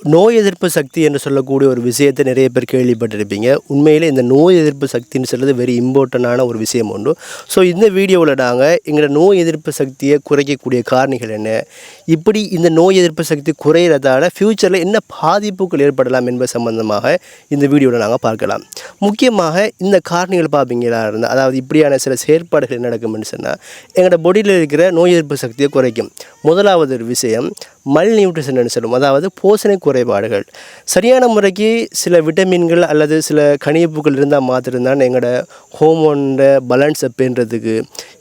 நோய் எதிர்ப்பு சக்தி என்று சொல்லக்கூடிய ஒரு விஷயத்தை நிறைய பேர் கேள்விப்பட்டிருப்பீங்க. உண்மையிலே இந்த நோய் எதிர்ப்பு சக்தின்னு சொல்கிறது வெரி இம்பார்ட்டண்டான ஒரு விஷயம் உண்டு. ஸோ இந்த வீடியோவில் நாங்கள் எங்களோட நோய் எதிர்ப்பு சக்தியை குறைக்கக்கூடிய காரணிகள் என்ன? இப்படி இந்த நோய் எதிர்ப்பு சக்தி குறையிறதால ஃப்யூச்சரில் என்ன பாதிப்புகள் ஏற்படலாம் என்பது சம்பந்தமாக இந்த வீடியோவில் நாங்கள் பார்க்கலாம். முக்கியமாக இந்த காரணிகள் பார்ப்பீங்களா இருந்தால் அதாவது இப்படியான சில செயற்பாடுகள் என்ன நடக்கும்னு சொன்னால் எங்களோட பொடியில் இருக்கிற நோய் எதிர்ப்பு சக்தியை குறைக்கும். முதலாவது ஒரு விஷயம் மல் நியூட்ரிஷன் சொல்லும். அதாவது போஷண குறைபாடுகள். சரியான முறைக்கு சில விட்டமின்கள் அல்லது சில கனியப்புகள் இருந்தால் மாத்திரம்தான் எங்களோட ஹோமோனோட பேலன்ஸ் அப்படின்றதுக்கு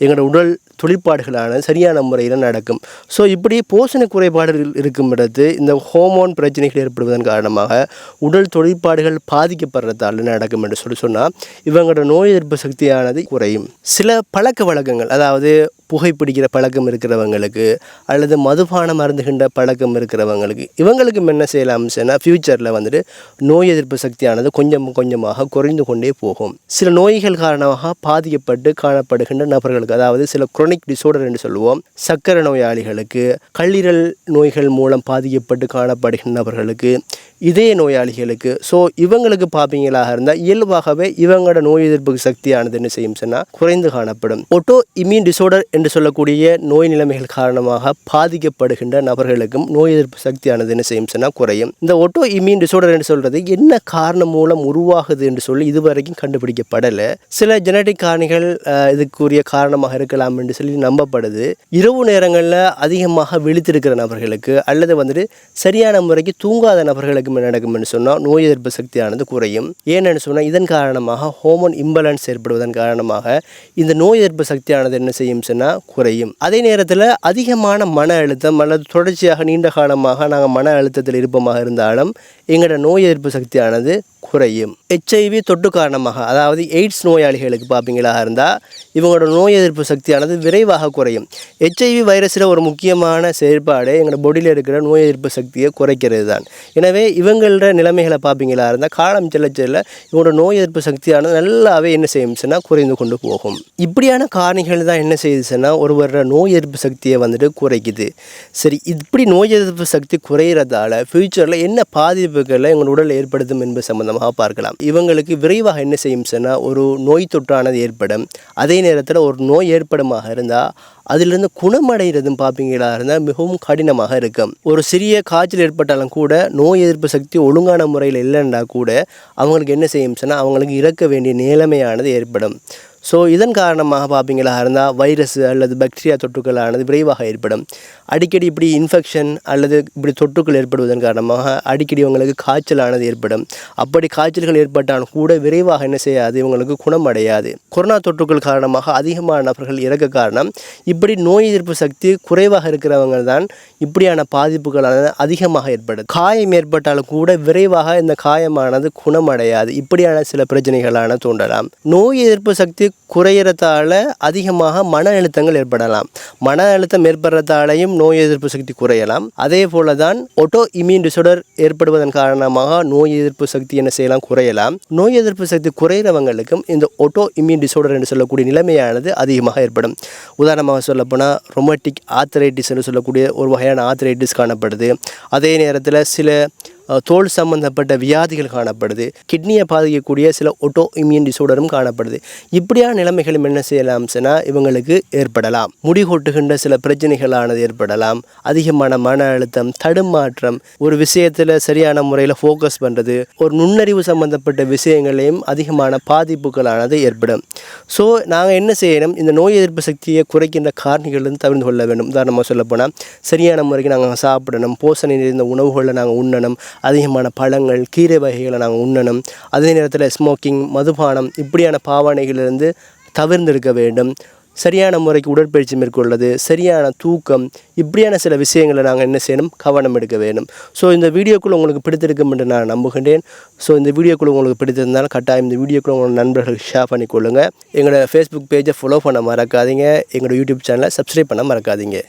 எங்களோட உடல் தொழிற்பாடுகளான சரியான முறையில் நடக்கும். ஸோ இப்படி போஷண குறைபாடுகள் இருக்கும் இடத்து இந்த ஹோமோன் பிரச்சனைகள் ஏற்படுவதன் காரணமாக உடல் தொழிற்பாடுகள் பாதிக்கப்படுறதால நடக்கும் என்று சொல்லி சொன்னால் இவங்களோட நோய் எதிர்ப்பு சக்தியானது குறையும். சில பழக்க வழக்கங்கள் அதாவது புகைப்பிடிக்கிற பழக்கம் இருக்கிறவங்களுக்கு அல்லது மதுபானம் அருந்துகின்ற பழக்கம் இருக்கிறவங்களுக்கு இவங்களுக்கு என்ன செய்யலாம் சொன்னால் ஃப்யூச்சரில் வந்துட்டு நோய் எதிர்ப்பு சக்தியானது கொஞ்சம் கொஞ்சமாக குறைந்து கொண்டே போகும். சில நோய்கள் காரணமாக பாதிக்கப்பட்டு காணப்படுகின்ற நபர்களுக்கு அதாவது சில குரோனிக் டிசோர்டர் என்று சொல்லுவோம் சர்க்கரை நோயாளிகளுக்கு கல்லீரல் நோய்கள் மூலம் பாதிக்கப்பட்டு காணப்படுகின்ற நபர்களுக்கு இதய நோயாளிகளுக்கு. ஸோ இவங்களுக்கு பார்ப்பீங்களாக இருந்தால் இயல்பாகவே இவங்களோட நோய் எதிர்ப்பு சக்தியானது என்ன செய்யும் சொன்னால் குறைந்து காணப்படும். ஒட்டோ இம்யூன் டிசோர்டர் என்று சொல்லக்கூடிய நோய் நிலைமைகள் காரணமாக பாதிக்கப்படுகின்ற நபர்களுக்கும் நோய் எதிர்ப்பு சக்தியானது என்ன செய்யும் சொன்னால் குறையும். இந்த ஒட்டோ இம்யூன் டிசோர்டர் என்று சொல்கிறது என்ன காரணம் மூலம் உருவாகுது என்று சொல்லி இதுவரைக்கும் கண்டுபிடிக்கப்படலை. சில ஜெனடிக் காரணிகள் இதுக்குரிய காரணமாக இருக்கலாம் என்று சொல்லி நம்பப்படுது. இரவு நேரங்களில் அதிகமாக விழித்திருக்கிற நபர்களுக்கு அல்லது வந்துட்டு சரியான முறைக்கு தூங்காத நபர்களுக்கு நடக்கும் என்று சொன்னால் நோய் எதிர்ப்பு சக்தியானது குறையும். ஏன்னு சொன்னால் இதன் காரணமாக ஹோமோன் இம்பலன்ஸ் ஏற்படுவதன் காரணமாக இந்த நோய் எதிர்ப்பு சக்தியானது என்ன செய்யும் சொன்னால் குறையும். அதே நேரத்தில் அதிகமான மன அழுத்தம் அல்லது தொடர்ச்சியாக நீண்ட காலமாக நாங்கள் மன அழுத்தத்தில் இருப்போமாக இருந்தாலும் எங்களோட நோய் எதிர்ப்பு சக்தியானது குறையும். ஹெச்ஐவி தொட்டு காரணமாக அதாவது எய்ட்ஸ் நோயாளிகளுக்கு பார்ப்பீங்களா இருந்தால் இவங்களோட நோய் எதிர்ப்பு சக்தியானது விரைவாக குறையும். ஹெச்ஐவி வைரஸில் ஒரு முக்கியமான செயற்பாடு எங்களோட பொடியில் இருக்கிற நோய் எதிர்ப்பு சக்தியை குறைக்கிறது தான் எனவே இவங்களோட நிலைமைகளை பார்ப்பீங்களா இருந்தால் காலம் செல்ல செல்ல இவங்களோட நோய் எதிர்ப்பு சக்தியானது நல்லாவே என்ன செய்யும் சொன்னால் குறைந்து கொண்டு போகும். இப்படியான காரணிகள் தான் என்ன செய்யுதுன்னா ஒருவரோட நோய் எதிர்ப்பு சக்தியை வந்துட்டு குறைக்குது. சரி இப்படி நோய் எதிர்ப்பு சக்தி குறையிறதால ஃப்யூச்சரில் என்ன பாதிப்புகளை எங்களோட உடல் ஏற்படுத்தும் என்பது சம்மந்தம் சம்பந்தமாக பார்க்கலாம். இவங்களுக்கு விரைவாக என்ன செய்யும் சொன்னால் ஒரு நோய் தொற்றானது ஏற்படும். அதே நேரத்தில் ஒரு நோய் ஏற்படுமாக இருந்தால் அதிலிருந்து குணமடைகிறதும் பார்ப்பீங்களா இருந்தால் மிகவும் கடினமாக இருக்கும். ஒரு சிறிய காய்ச்சல் ஏற்பட்டாலும் கூட நோய் எதிர்ப்பு சக்தி ஒழுங்கான முறையில் இல்லைன்னா கூட அவங்களுக்கு என்ன செய்யும் சொன்னால் அவங்களுக்கு இறக்க வேண்டிய நிலைமையானது ஏற்படும். ஸோ இதன் காரணமாக பார்ப்பீங்களா இருந்தால் வைரஸ் அல்லது பாக்டீரியா தொற்றுக்களானது விரைவாக ஏற்படும். அடிக்கடி இப்படி இன்ஃபெக்ஷன் அல்லது இப்படி தொற்றுக்கள் ஏற்படுவதன் காரணமாக அடிக்கடி இவங்களுக்கு காய்ச்சலானது ஏற்படும். அப்படி காய்ச்சல்கள் ஏற்பட்டாலும் கூட விரைவாக என்ன செய்யாது? இவங்களுக்கு குணமடையாது. கொரோனா தொற்றுக்கள் காரணமாக அதிகமான நபர்கள் இறக்க காரணம் இப்படி நோய் எதிர்ப்பு சக்தி குறைவாக இருக்கிறவங்க தான் இப்படியான பாதிப்புகளானது அதிகமாக ஏற்படும் காயம் ஏற்பட்டாலும் கூட விரைவாக இந்த காயமானது குணமடையாது. இப்படியான சில பிரச்சனைகளான தோன்றலாம். நோய் எதிர்ப்பு சக்தி குறையிறதால அதிகமாக மன அழுத்தங்கள் ஏற்படலாம். மன அழுத்தம் ஏற்படுறதாலையும் நோய் எதிர்ப்பு சக்தி குறையலாம். அதே போல தான் ஒட்டோ இம்யூன் டிசார்டர் ஏற்படுவதன் காரணமாக நோய் எதிர்ப்பு சக்தி என்ன செய்யலாம்? குறையலாம். நோய் எதிர்ப்பு சக்தி குறையிறவங்களுக்கும் இந்த ஒட்டோ இம்யூன் டிசார்டர் என்று சொல்லக்கூடிய நிலைமையானது அதிகமாக ஏற்படும். உதாரணமாக சொல்லப்போனால் ரொமட்டிக் ஆத்தரைட்டிஸ் என்று சொல்லக்கூடிய ஒரு வகையான ஆத்தரைட்டிஸ் காணப்படுது. அதே நேரத்தில் சில தோல் சம்பந்தப்பட்ட வியாதிகள் காணப்படுது. கிட்னியை பாதிக்கக்கூடிய சில ஒட்டோ இம்யூன் டிசோர்டரும் காணப்படுது. இப்படியான நிலைமைகளும் என்ன செய்யலாம் சொன்னால் இவங்களுக்கு ஏற்படலாம். முடி கொட்டுகின்ற சில பிரச்சனைகளானது ஏற்படலாம். அதிகமான மன அழுத்தம் தடுமாற்றம் ஒரு விஷயத்தில் சரியான முறையில் ஃபோக்கஸ் பண்ணுறது ஒரு நுண்ணறிவு சம்பந்தப்பட்ட விஷயங்களையும் அதிகமான பாதிப்புகளானது ஏற்படும். ஸோ நாங்கள் என்ன செய்யணும்? இந்த நோய் எதிர்ப்பு சக்தியை குறைக்கின்ற காரணிகளிலிருந்து தவிர்த்து கொள்ள வேண்டும். உதாரணமாக சொல்லப்போனால் சரியான முறைக்கு நாங்கள் சாப்பிடணும் போசணை நிறைந்த உணவுகளை நாங்கள் உண்ணணும் அதிகமான பழங்கள் கீரை வகைகளை நாங்கள் உண்ணணும். அதே நேரத்தில் ஸ்மோக்கிங் மதுபானம் இப்படியான பாவனைகளிலிருந்து தவிர்ந்திருக்க வேண்டும். சரியான முறைக்கு உடற்பயிற்சி மேற்கொள்வது சரியான தூக்கம் இப்படியான சில விஷயங்களை நாங்கள் என்ன செய்யணும்? கவனம் எடுக்க வேண்டும். ஸோ இந்த வீடியோக்குள் உங்களுக்கு பிடித்திருக்கும் என்று நான் நம்புகின்றேன். ஸோ இந்த வீடியோக்குள் உங்களுக்கு பிடித்திருந்தால் கட்டாயம் இந்த வீடியோக்குள் உங்களோட நண்பர்களுக்கு ஷேர் பண்ணிக்கொள்ளுங்கள் எங்களோட ஃபேஸ்புக் பேஜை ஃபாலோ பண்ண மறக்காதீங்க. எங்களோட யூடியூப் சேனலை சப்ஸ்கிரைப் பண்ண மறக்காதீங்க.